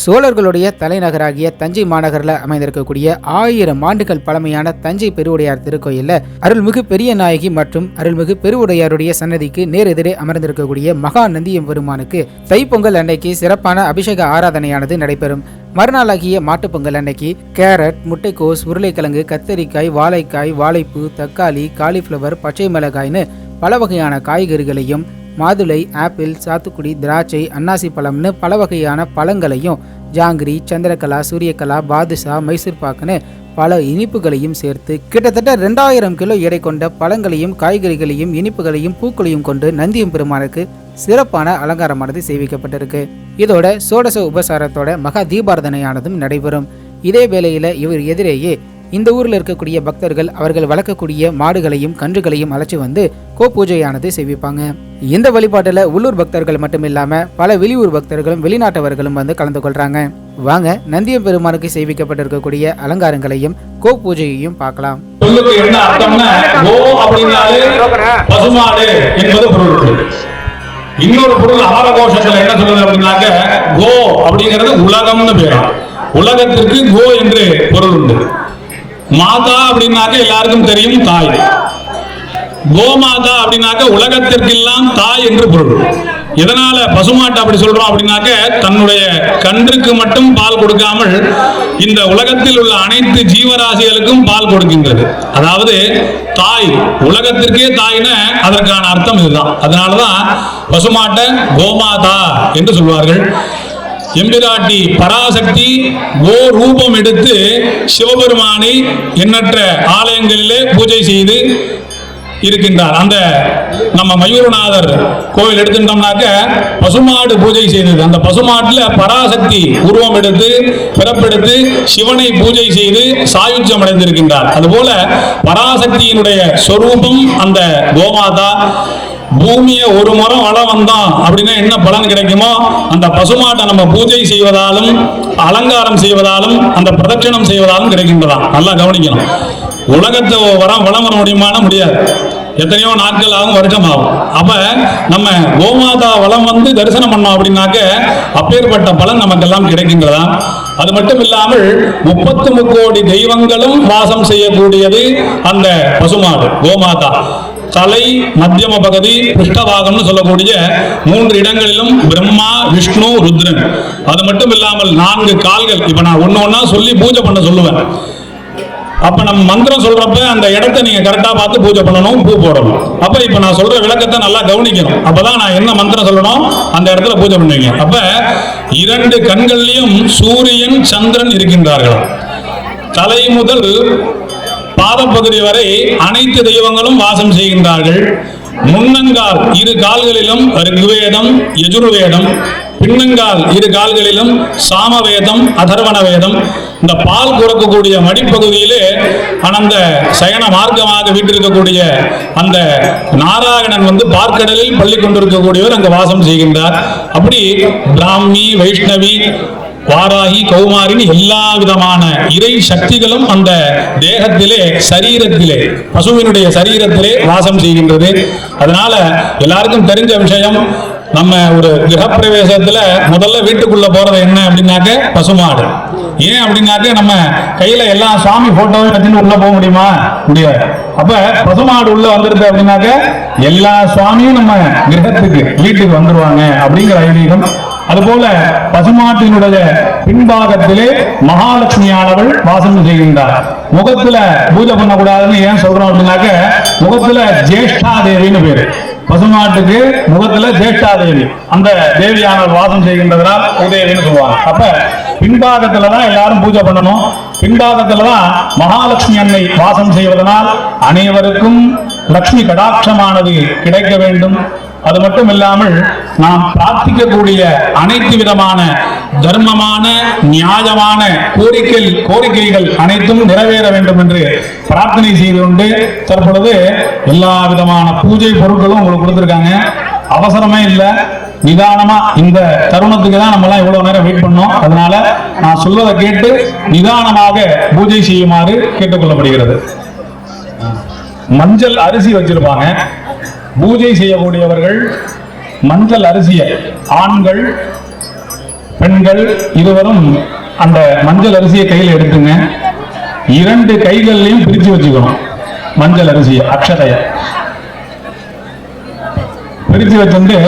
சோழர்களுடைய தலைநகராகிய தஞ்சை மாநகரில் அமைந்திருக்கக்கூடிய ஆயிரம் ஆண்டுகள் பழமையான தஞ்சை பெருவுடையார் திருக்கோயிலில் அருள்மிகு பெரிய நாயகி மற்றும் அருள்மிகு பெருவுடையாருடைய சன்னதிக்கு நேர் எதிரே அமர்ந்திருக்கக்கூடிய மகா நந்தியம் பெருமானுக்கு தைப்பொங்கல் அன்னைக்கு சிறப்பான அபிஷேக ஆராதனையானது நடைபெறும். மறுநாளாகிய மாட்டுப்பொங்கல் அன்னைக்கு கேரட் முட்டைக்கோஸ் உருளைக்கிழங்கு கத்தரிக்காய் வாழைக்காய் வாழைப்பூ தக்காளி காலிஃப்ளவர் பச்சை மிளகாய்னு பல வகையான காய்கறிகளையும் மாதுளை ஆப்பிள் சாத்துக்குடி திராட்சை அன்னாசி பழம்னு பல வகையான பழங்களையும் ஜாங்கிரி சந்திரகலா சூரியகலா பாதுஷா மைசூர் பாக்குன்னு பல இனிப்புகளையும் சேர்த்து கிட்டத்தட்ட ரெண்டாயிரம் கிலோ எடை கொண்ட பழங்களையும் காய்கறிகளையும் இனிப்புகளையும் பூக்களையும் கொண்டு நந்தியம் பெருமானுக்கு சிறப்பான அலங்காரமானது செய்விக்கப்பட்டிருக்கு இதோட சோடச உபசாரத்தோட மகா தீபாரதனையானதும் நடைபெறும். இதே வேளையில் இவர் எதிரேயே இந்த ஊரில் இருக்கக்கூடிய பக்தர்கள் அவர்கள் வளர்க்கக்கூடிய மாடுகளையும் கன்றுகளையும் அழைச்சி வந்து கோ பூஜையானது செய்விப்பாங்க. இந்த வழிபாட்டில் உள்ளூர் பக்தர்கள் மட்டும் இல்லாமல் பல வெளியூர் பக்தர்களும் வெளிநாட்டவர்களும் வந்து கலந்து கொள்றாங்க. வாங்க நந்தியம் பெருமானுக்கு செய்விக்கப்பட்டிருக்கக்கூடிய அலங்காரங்களையும் கோ பூஜையையும் பார்க்கலாம் கோ இன்னொரு பொருள் அமர கோஷத்துல என்ன சொல்றது அப்படின்னாக்க கோ அப்படிங்கிறது உலகம்னு பேரா. உலகத்திற்கு கோ என்று பொருள் உண்டு. மாதா அப்படின்னாக்க எல்லாருக்கும் தெரியும் தாய். கோமாதா அப்படின்னாக்க உலகத்திற்கெல்லாம் தாய் என்று பொருள். எதனால பசுமாட்டை அப்படி சொல்றோம் அப்படின்னாக்க தன்னுடைய கன்றுக்கு மட்டும் பால் கொடுக்காமல் இந்த உலகத்தில் உள்ள அனைத்து ஜீவராசிகளுக்கும் பால் கொடுக்கின்றது. அதாவது தாய் உலகத்திற்கே தாய்னா அதற்கான அர்த்தம் இதுதான். அதனாலதான் பசுமாட்டை கோமாதா என்று சொல்வார்கள். எம்பிராட்டி பராசக்தி ஓ ரூபம் எடுத்து சிவபெருமானை எண்ணற்ற ஆலயங்களிலே பூஜை செய்து இருக்கின்றார். அந்த நம்ம மயூரநாதர் கோவில் எடுத்துட்டோம்னாக்க பசுமாடு பூஜை செய்தது. அந்த பசுமாட்டில் பராசக்தி உருவம் எடுத்து பிறப்பெடுத்து சிவனை பூஜை செய்து சாயுஜம் அடைந்திருக்கின்றார். அதுபோல பராசக்தியினுடைய சொரூபம் அந்த கோமாதா பூமியை ஒரு முறை வளம் வந்தான் அப்படின்னா என்ன பலன் கிடைக்குமோ? அந்த பசுமாட்டை நம்ம பூஜை செய்வதாலும் அலங்காரம் செய்வதாலும் அந்த பிரதட்சணம் செய்வதாலும் கிடைக்கின்றதாம் நல்லா கவனிக்கணும். உலகத்தை வரம் வளம் வர முடியுமான முடியாது. எத்தனையோ நாட்கள் ஆகும் வருஷம் ஆகும் அப்ப நம்ம கோமாதா வளம் வந்து தரிசனம் பண்ணோம் அப்படின்னாக்க அப்பேற்பட்ட பலன் நமக்கெல்லாம் கிடைக்கின்றதா? அது மட்டும் இல்லாமல் முப்பத்து முக்கோடி தெய்வங்களும் வாசம் செய்யக்கூடியது அந்த பசுமாடு கோமாதா. தலை மத்தியம பகுதி பிருஷ்டபாகம்னு சொல்லக்கூடிய மூன்று இடங்களிலும் பிரம்மா விஷ்ணு ருத்ரன். அது மட்டும் இல்லாமல் நான்கு கால்கள். இப்ப நான் ஒன்னு ஒன்னா சொல்லி பூஜை பண்ண சொல்லுவேன். அப்ப நம்ம மந்திரம் சொல்றப்ப அந்த இடத்தை நீங்க கரெக்டா பார்த்து பூஜை பண்ணணும் பூ போடணும். அப்ப இப்ப நான் சொல்ற விளக்கத்தை நல்லா கவனிக்கணும். அப்பதான் நான் என்ன மந்திரம் சொல்லணும் அந்த இடத்துல பூஜை பண்ணுவீங்க. அப்ப இரண்டு கண்கள்லயும் சூரியன் சந்திரன் இருக்கின்றார்கள். தலை முதல் பாதப்பகுதி வரை அனைத்து தெய்வங்களும் வாசம் செய்கின்றார்கள். முன்னங்கால் இரு கால்களிலும் ரிக்வேதம் யஜுர்வேதம். பின்னங்கால் இரு கால்களிலும் சாமவேதம் அதர்வண வேதம் இந்த பால் குறக்கக்கூடிய மடிப்பகுதியிலே அந்த சயன மார்க்கமாக வீட்டிருக்கக்கூடிய அந்த நாராயணன் வந்து பார்க்கடலில் பள்ளி கொண்டிருக்கக்கூடியவர் அங்கு வாசம் செய்கின்றார். அப்படி பிராமி வைஷ்ணவி வாராகி கௌமாரின்னு எல்லா விதமான இறை சக்திகளும் அந்த தேகத்திலே சரீரத்திலே பசுவினுடைய சரீரத்திலே வாசம் செய்கின்றது. அதனால எல்லாருக்கும் தெரிஞ்ச விஷயம் நம்ம ஒரு கிரகப்பிரவேசத்துல முதல்ல வீட்டுக்குள்ள போறது என்ன அப்படின்னாக்க பசுமாடு ஏன் அப்படின்னாக்க நம்ம கையில எல்லா சுவாமி போட்டோவும் வச்சுட்டு உள்ள போக முடியுமா? முடியாது. அப்ப பசுமாடு உள்ள வந்துருது அப்படின்னாக்க எல்லா சுவாமியும் நம்ம கிரகத்துக்கு வீட்டுக்கு வந்துருவாங்க அப்படிங்கிற ஐதீகம் அதுபோல பசுமாட்டினுடைய பின்பாகத்திலே மகாலட்சுமியானவள் வாசம் செய்கின்றார். முகத்துல பூஜை பண்ணக்கூடாதுன்னு ஏன் சொல்றோம் அப்படின்னாக்க முகத்துல ஜேஷ்டா தேவின்னு பேரு. பசுமாட்டுக்கு முகத்துல ஜேஷ்டா தேவி அந்த தேவியானவள் வாசம் செய்கின்றதனால் உதயவின்னு சொல்லுவாங்க. அப்ப பின்பாகத்துல தான் எல்லாரும் பூஜை பண்ணணும். பின்பாகத்துலதான் மகாலட்சுமி அன்னை வாசம் செய்வதனால் அனைவருக்கும் லட்சுமி கடாட்சமானது கிடைக்க வேண்டும். அது மட்டும் இல்லாமல் நாம் பிரார்த்திக்கக்கூடிய அனைத்து விதமான தர்மமான நியாயமான கோரிக்கை கோரிக்கைகள் அனைத்தும் நிறைவேற வேண்டும் என்று பிரார்த்தனை செய்து கொண்டு தற்பொழுது எல்லா விதமான பூஜை பொருட்களும் உங்களுக்கு கொடுத்துருக்காங்க. அவசரமே இல்லை. நிதானமா இந்த தருணத்துக்கு தான் நம்ம எல்லாம் இவ்வளவு நேரம் வெயிட் பண்ணோம். அதனால நான் சொல்வதை கேட்டு நிதானமாக பூஜை செய்யுமாறு கேட்டுக்கொள்ளப்படுகிறது. மஞ்சள் அரிசி வச்சிருப்பாங்க. பூஜை செய்யக்கூடியவர்கள் மஞ்சள் அரிசியை ஆண்கள் பெண்கள் இருவரும் அந்த மஞ்சள் அரிசியை கையில் எடுத்துங்க. இரண்டு கைகள்லையும் பிரிச்சு வச்சுக்கணும் மஞ்சள் அரிசியை அக்ஷதைய. பிரிச்சு வச்சுட்டு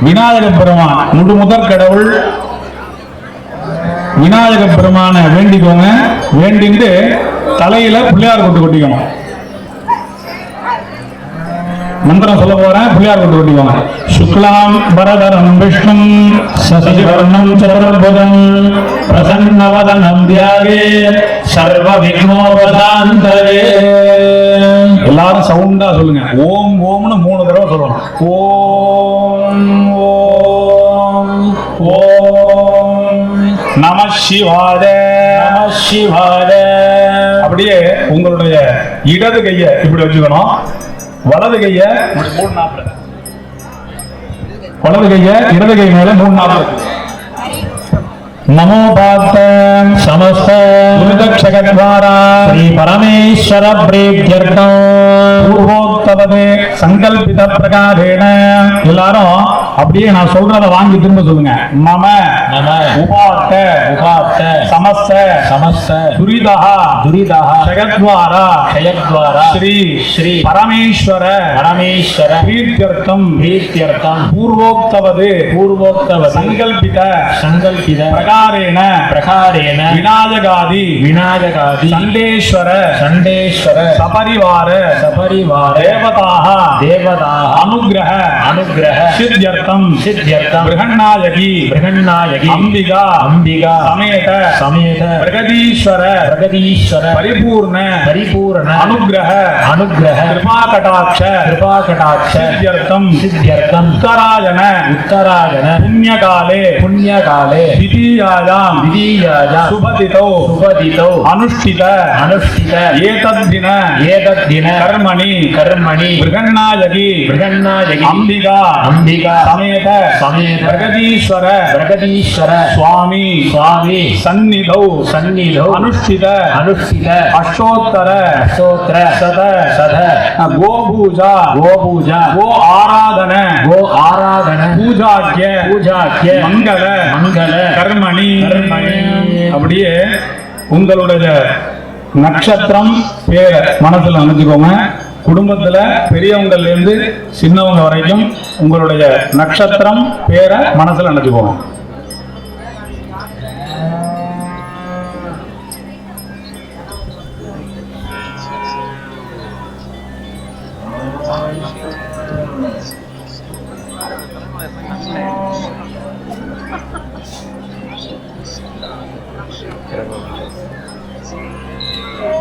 விநாயக பெருமான் முழு முதற் கடவுள். விநாயக பெருமான வேண்டிக்கோங்க. வேண்டிட்டு தலையில பிள்ளையார் கொட்டு கொட்டிக்கணும். மந்திரம் சொல்ல போறேன் பிள்ளையார் கொட்டு கொட்டிக்கோங்க சுக்லாம் பரதரம் விஷ்ணும் சசிவர்ணம் சதுர்புதம் பிரசன்னவதனம் தியாகே சர்வ விக்னோபதாந்தரே எல்லாரும் சவுண்டா சொல்லுங்க. ஓம் ஓம்னு மூணு தடவை சொல்லணும். ஓம் ஓம் ஓம். நம சிவாய. நம சிவாய. அப்படியே உங்களுடைய இடது கையை இப்படி வச்சுக்கணும். வலது கைய மூணு நாற்பது வலது கைய இடது கை மேல மூணு நாற்பது நமோ பார்த்த சமஸ்த துரிதக்ஷகத்வாரா ஸ்ரீ பரமேஸ்வர பிரேத்யர்த்தம் பூர்வோக்தவதே சங்கல்பித பிரகாரேண எல்லாரும் அப்படியே நான் சொல்றத வாங்கி திரும்ப சொல்லுங்க. மம நம உபாத்த உபாத்த சமஸ்த சமஸ்த துரிதா துரிதா ஜகத்வாரா க்ஷயத்வாரா ஸ்ரீ ஸ்ரீ பரமேஸ்வர பரமேஸ்வர பிரீத்யர்த்தம் பிரீத்தியர்த்தம் பூர்வோக்தவது பூர்வோக்தவது சங்கல்பித சங்கல்பித பிரகாரேண பிரகாரேண விநாயகாதி விநாயகாதி சண்டேஸ்வர சண்டேஸ்வர சபரிவார சபரிவார देवताः। देवताः। अनुग्रह। अनुग्रह। सिद्ध्यर्थं सिद्ध्यर्थं बृहन्नायकी। बृहन्नायकी। अंबिका। अंबिका। समेत। समेत। प्रगदीश्वर। प्रगदीश्वर। परिपूर्ण। परिपूर्ण। अनुग्रह। अनुग्रह। कृपा कटाक्ष कृपा कटाक्ष सिद्ध्यर्थं सिद्ध्यर्थं उत्तरायण। उत्तरायण। पुण्यकाले। पुण्यकाले। द्वितीयायां द्वितीयायां सुभदितौ सुभदितौ अनुष्ठित। अनुष्ठित। एतद्दिन। एतद्दिन। कर्मणि। कर्म ஜெகன்மணி பிரகன்னாயகி பிரகன்னாயகி அம்பிகா. அம்பிகா. சமேத. சமேத. பிரகதீஸ்வர. பிரகதீஸ்வர. சுவாமி. சுவாமி. சந்நிதௌ. சந்நிதௌ. அனுஷ்டித. அனுஷ்டித. அஷ்டோத்தர அஷ்டோத்தர சத. சத. கோபூஜா. கோபூஜா. கோ ஆராதன. கோ ஆராதன. பூஜாக்கிய பூஜாக்கிய மங்கள. மங்கள. கர்மணி. கர்மணி. அப்படியே உங்களுடைய நட்சத்திரம் பேரை மனசுல நினைச்சுக்கோங்க குடும்பத்துல பெரியவங்கள்ல இருந்து சின்னவங்க வரைக்கும் உங்களுடைய நட்சத்திரம் பேரை மனசுல நினைச்சுக்கோங்க.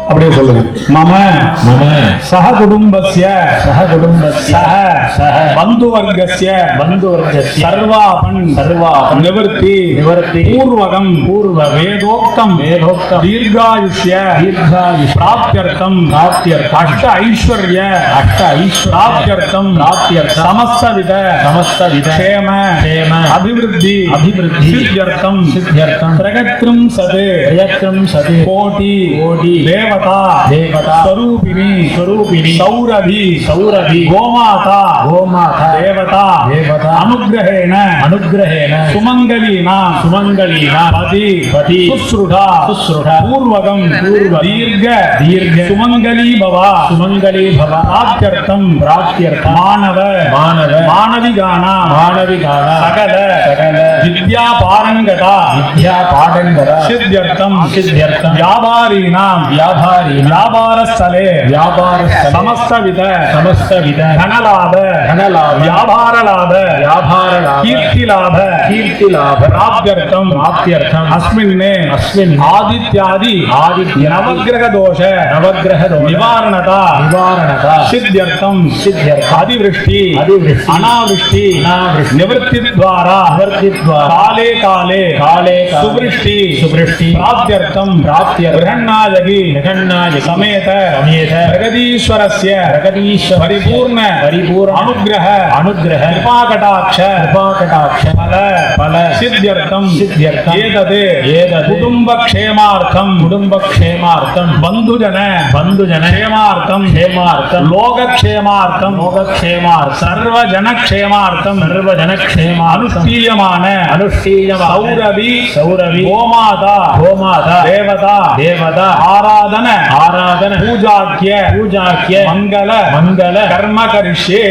அப்படியே சொல்லுங்க. மாமா. மாமா. சக குடும்பஸ்ய. சக குடும்பஸ்ய. சக சக. பந்துவர்க்கஸ்ய பந்துவர்க்கஸ்ய சர்வாபன். சர்வாபன். நிவர்த்தி. நிவர்த்தி. பூர்வகம். பூர்வ வேதோக்தம். வேதோக்தம். தீர்காயுஷ்ய. தீர்காயுஷ் பிராப்தியர்த்தம். பிராப்தியர்த்தம். அஷ்ட ஐஸ்வர்ய. அஷ்ட ஐஸ்வர் பிராப்தியர்த்தம். பிராப்தியர்த்தம். சமஸ்தவித. சமஸ்தவித. கேம கேம அபிவிருத்தி. அபிவிருத்தி. சித்தியர்த்தம். சித்தியர்த்தம். பிரகத்ரும் சது. பிரகத்ரும் சது. கோடி. கோடி. தேவதா. தேவதா. ஸ்வரூபிணி. ஸ்வரூபிணி. स्वरूपिणी सौरभि सौरभि गोमाता गोमाता देवता देवता अनुग्रहेण अनुग्रहेण सुमङ्गलीना सुमङ्गलीना पति पति शुश्रुषा शुश्रुषा पूर्वकं पूर्व दीर्घ दीर्घ सुमङ्गली भव सुमङ्गली भव प्राप्त्यर्थं प्राप्त्यर्थं मानव मानव मानविगाना मानविगाना सकल सकल विद्यापारङ्गता विद्यापारङ्गता सिद्ध्यर्थं सिद्ध्यर्थं व्यापारीणां व्यापारी व्यापारस्थले व्यापार समस्त विध समस्त विध धन लाभ धन लाभ व्यापार लाभ व्यापार लाभ कीर्ति लाभ कीर्ति लाभ प्राप्त्यर्थम प्राप्त्यर्थम अस्मिन् ने अस्मिन् आदित्यादि आदित्य नवग्रह दोष नवग्रह दोष निवारणता निवारणता सिद्ध्यर्थम सिद्ध्यर्थ अतिवृष्टि अतिवृष्टि अनावृष्टि अनावृष्टि निवृत्ति द्वारा निवृत्ति द्वारा काले काले काले सुवृष्टि सुवृष्टि प्राप्त्यर्थम प्राप्त्य गृहन्नाजगि गृहन्नाज समेत समेत प्रगति ईश्वरस्य जगदीश्वर परिपूर्ण परिपूर्ण अनुग्रह अनुग्रह कृपाकटाक्ष कृपाकटाक्ष फल फल सिद्ध्यर्थम सिद्ध्यर्थम एतत् एतत् कुटुम्बक्षेमार्थं कुटुम्बक्षेमार्थं बन्धुजन बन्धुजन क्षेमार्थं क्षेमार्थं लोकक्षेमार्थं लोकक्षेमार्थं सर्वजनक्षेमार्थं सर्वजनक्षेम अनुष्ठीयमान अनुष्ठीयमान सौरवि सौरवि गोमाता गोमाता देवता देवता आराधन आराधन पूजा பூஜாக்கிய மங்கள மங்கள கர்ம கரிஷ்யே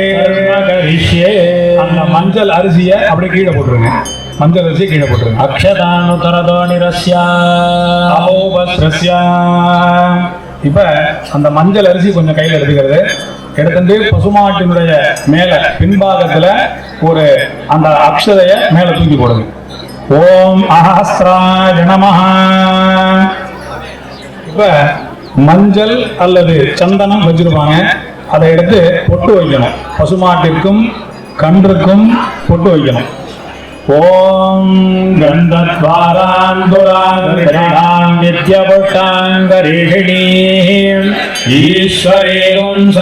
கரிஷ்யே அந்த மஞ்சள் அரிசியை அப்படியே கீழே போட்டுருங்க. மஞ்சள் அரிசியை கீழே போட்டுருங்க. அக்ஷதானுதரதோ நிரஸ்யா அபோபஸ்ரஸ்யா. இப்ப அந்த மஞ்சள் அரிசி கொஞ்சம் கையில எடுத்துக்கிறது. எடுத்துட்டு பசுமாட்டினுடைய மேல பின்பாகத்துல ஒரு அந்த அக்ஷதைய மேல தூக்கி போடுங்க. ஓம் அஹஸ்ராய நமஹ. இப்ப மஞ்சள் அல்லது சந்தனம் வச்சிருப்பாங்க. அதை எடுத்து பொட்டு வைக்கணும். பசுமாட்டிற்கும் கன்றுக்கும் பொட்டு வைக்கணும். ஓம் கந்தத்வாராந்துராங்கரிணாம் நித்யபுட்டாங்கரிஷிணீம் ஈஸ்வரேகும்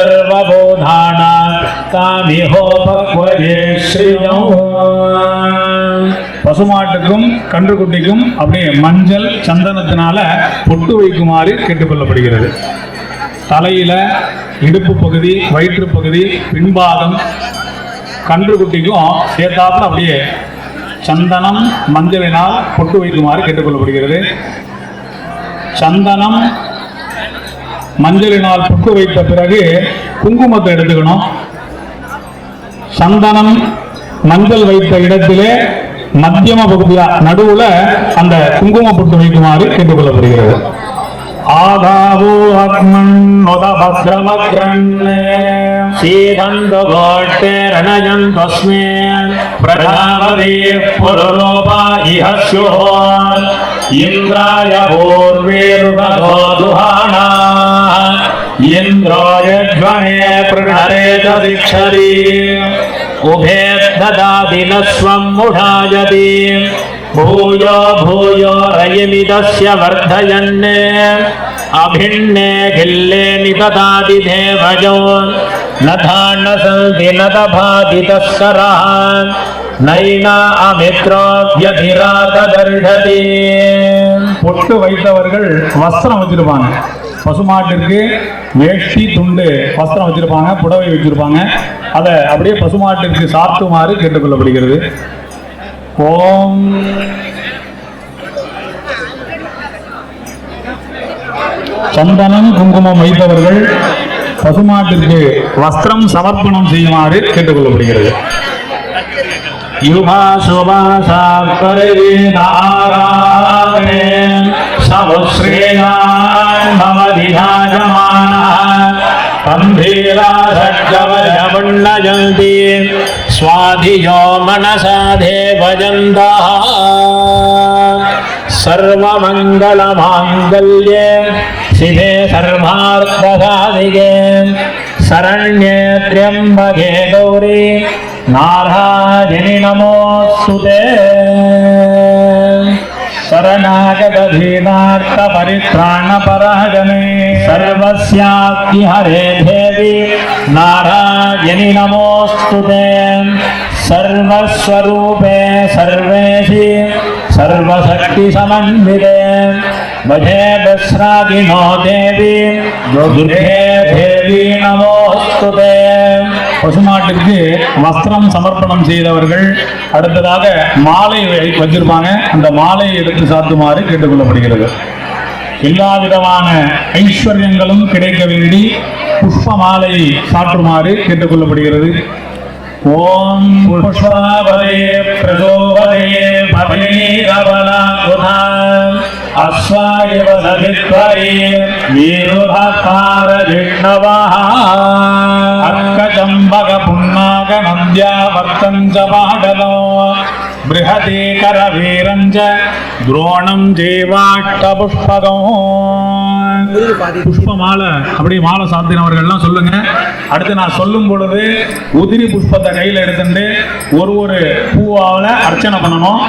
தாமிஹோபக்வஜே ஸ்ரீயம் பசுமாட்டுக்கும் கன்றுக்குட்டிக்கும் அப்படியே மஞ்சள் சந்தனத்தினால பொட்டு வைக்குமாறு கேட்டுக்கொள்ளப்படுகிறது. தலையில இடுப்பு பகுதி வயிற்று பகுதி கன்றுக்குட்டிக்கும் சேர்த்தாப்புல அப்படியே சந்தனம் மஞ்சளினால் பொட்டு வைக்குமாறு கேட்டுக்கொள்ளப்படுகிறது. சந்தனம் மஞ்சளினால் பொட்டு வைத்த பிறகு குங்குமத்தை எடுத்துக்கணும். சந்தனம் மஞ்சள் வைத்த இடத்திலே மத்தியம பகுதியா நடுவுல அந்த குங்கும பொட்டு வைக்குமாறு கேட்டுக்கொள்ளப்படுகிறது ஆதாவோ அக்மன் நொதபத்ரமக்ரன்னே सीदन्तगोष्ठेरणयन्तस्मे प्रजापते पुरुलोपा इह स्युः इन्द्राय पूर्वेरुदो दुहाणा इन्द्रो यज्वने पृणरे च दिक्षरि उभे ददाति न स्वं मुढायति भूयो भूयो रयमिदस्य वर्धयन् अभिन्ने खिल्ले निददाति देवजो न न सन्ति न दभाति तस्करः नैना अमित्रो व्यधिरातदर्शति பொட்டு வைத்தவர்கள் வஸ்திரம் வச்சிருப்பாங்க பசுமாட்டிற்கு வேஷ்டி துண்டு வஸ்திரம் வச்சிருப்பாங்க புடவை வச்சிருப்பாங்க அதை அப்படியே பசுமாட்டிற்கு சாத்துமாறு கேட்டுக்கொள்ளப்படுகிறது ஓம் சந்தனம் குங்குமம் வைத்தவர்கள் பசுமாட்டிற்கு வஸ்திரம் சமர்ப்பணம் செய்யுமாறு கேட்டுக்கொள்ளப்படுகிறது युभाशुभासाकरेणारामे समुश्रेणान्ममधियाजमानः गम्भीराधज्जवजमुन्नयन्ति स्वाधियो मनसा देवजन्तः सर्वमङ्गलमाङ्गल्ये शिवे सर्वार्थसाधिके शरण्ये त्र्यम्बके गौरी नारायणि नमोऽस्तु ते शरणागतधीनार्थपरित्राणपराजने सर्वस्याप्ति हरे देवी, नारायणि नमोऽस्तु ते। सर्वस्वरूपे सर्वेशि सर्वशक्तिसमन्विते। भजे दस्रागिनो देवी, दुर्गे देवी नमोऽस्तु ते। பசுமாட்டுக்கு வஸ்திரம் சமர்ப்பணம் செய்தவர்கள் அடுத்ததாக மாலை வச்சிருப்பாங்க. அந்த மாலையை எடுத்து சாத்துமாறு கேட்டுக்கொள்ளப்படுகிறது. எல்லா விதமான ஐஸ்வர்யங்களும் கிடைக்க வேண்டி புஷ்ப மாலையை சாற்றுமாறு கேட்டுக்கொள்ளப்படுகிறது. ஓம் புஷ்பாபதே பிரதோபதே பவனீரபலாங்குதா அஸ்வாயவ சதித்வரே வீருபார விஷ்ணவः அக்கஜம்பக புன்னாக நந்தியா வர்த்தம் ச பாடலோ बृहते வீரஞ்ச च द्रोणं ஜீவாட்டபுஷ்பகம் புஷ்பமாலை அப்படி மாலை சாத்தினவர்கள்லாம் சொல்லுங்க. அடுத்து நான் சொல்லும் பொழுது உதிரி புஷ்பத்தை கையில் எடுத்துட்டு ஒரு ஒரு பூவாவில் அர்ச்சனை பண்ணணும்.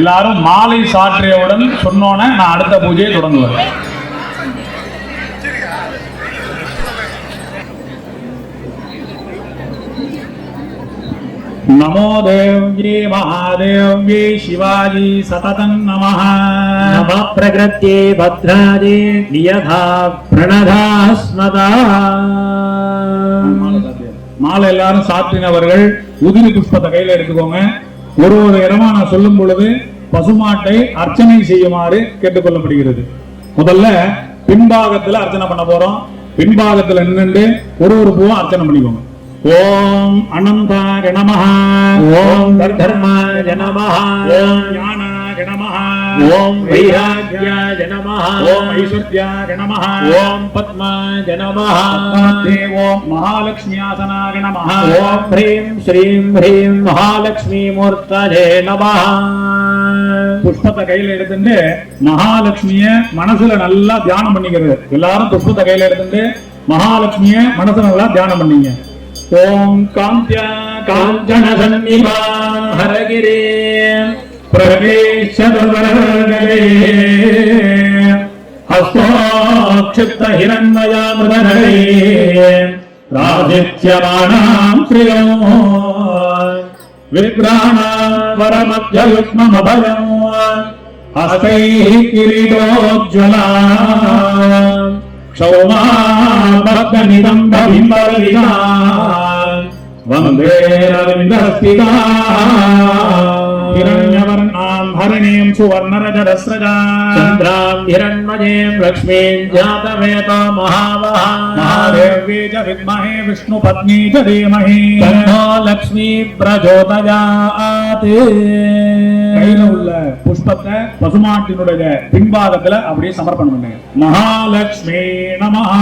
எல்லாரும் மாலை சாற்றியவுடன் சொன்னோன்னே நான் அடுத்த பூஜையை தொடங்குவேன். नमो देव्ये महादेव्ये சிவாஜி सततं नमः नमः प्रकृत्ये भद्राजे नियथा प्रणधास्मदा மாலை எல்லாரும் சாற்றினவர்கள் உதிரி புஷ்பத்தை கையில எடுத்துக்கோங்க. ஒரு ஒரு இடமா நான் சொல்லும் பொழுது பசுமாட்டை அர்ச்சனை செய்யுமாறு கேட்டுக்கொள்ளப்படுகிறது. முதல்ல பின்பாகத்துல அர்ச்சனை பண்ண போறோம். பின்பாகத்துல நின்று ஒரு ஒரு பூவும் அர்ச்சனை பண்ணிக்கோங்க. ஓம் அனந்தா நமஹ. ஓம் தர்ம நமஹ. ஓம் ஞான நமஹ. ஓம் வைராஜ்யாய நமஹ. ஓம் ஐஸ்வர்யாய ஓம் பத்மாய நமஹ ஓம். மகாலட்சுமியாசனாய நமஹ. ஓம் ஸ்ரீம் ஹ்ரீம் மகாலட்சுமி மூர்த்தஜே நமஹ. புஷ்பத்தை கையில எடுத்துட்டு மகாலட்சுமிய மனசுல நல்லா தியானம் பண்ணிக்கிறது. எல்லாரும் புஷ்பத்தை கையில எடுத்துட்டு மகாலட்சுமிய மனசுல நல்லா தியானம் பண்ணீங்க. ஓம் காந்தியா காஞ்சன சன்னிபா ஹரகிரே. ప్రవేశదుర్వరగలే హస్తోక్షిప్త హిరణ్మయామృతనలే రాజిత్యమాణాం శ్రియం విగ్రహణాం వరమధ్యయుష్మమభయం హస్తైః కిరీటోజ్వలా క్షౌమాబద్ధనిదంబింబలినా వందే రవిందస్థితా हरिणीं सुवर्णरजरस्रजा चन्द्रां हिरण्मयीं लक्ष्मीं जातवेतो महावहा महादेव्ये च विद्महे विष्णुपत्नी च धीमहि तन्नो लक्ष्मी प्रचोदयात् கையில உள்ள புஷ்பத்தை பசுமாட்டினுடைய பின்பாகத்துல அப்படியே சமர்ப்பணம் பண்ணுங்க மகாலட்சுமி நமஹா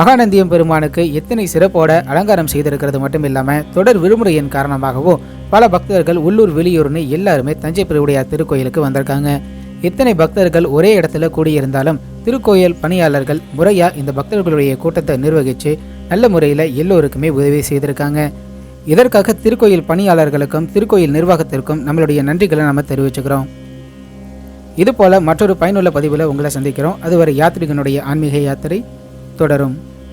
மகாநந்தியம் பெருமானுக்கு எத்தனை சிறப்போட அலங்காரம் செய்திருக்கிறது மட்டும் இல்லாமல் தொடர் விடுமுறையின் காரணமாகவும் பல பக்தர்கள் உள்ளூர் வெளியூர்னு எல்லாருமே தஞ்சை பெருவுடையார் திருக்கோயிலுக்கு வந்திருக்காங்க. எத்தனை பக்தர்கள் ஒரே இடத்துல கூடியிருந்தாலும் திருக்கோயில் பணியாளர்கள் முறையா இந்த பக்தர்களுடைய கூட்டத்தை நிர்வகித்து நல்ல முறையில் எல்லோருக்குமே உதவி செய்திருக்காங்க. இதற்காக திருக்கோயில் பணியாளர்களுக்கும் திருக்கோயில் நிர்வாகத்திற்கும் நம்மளுடைய நன்றிகளை நம்ம தெரிவிச்சுக்கிறோம். இதுபோல மற்றொரு பயனுள்ள பதிவில் உங்களை சந்திக்கிறோம். அதுவரை யாத்திரிகனுடைய ஆன்மீக யாத்திரை தொடரும்.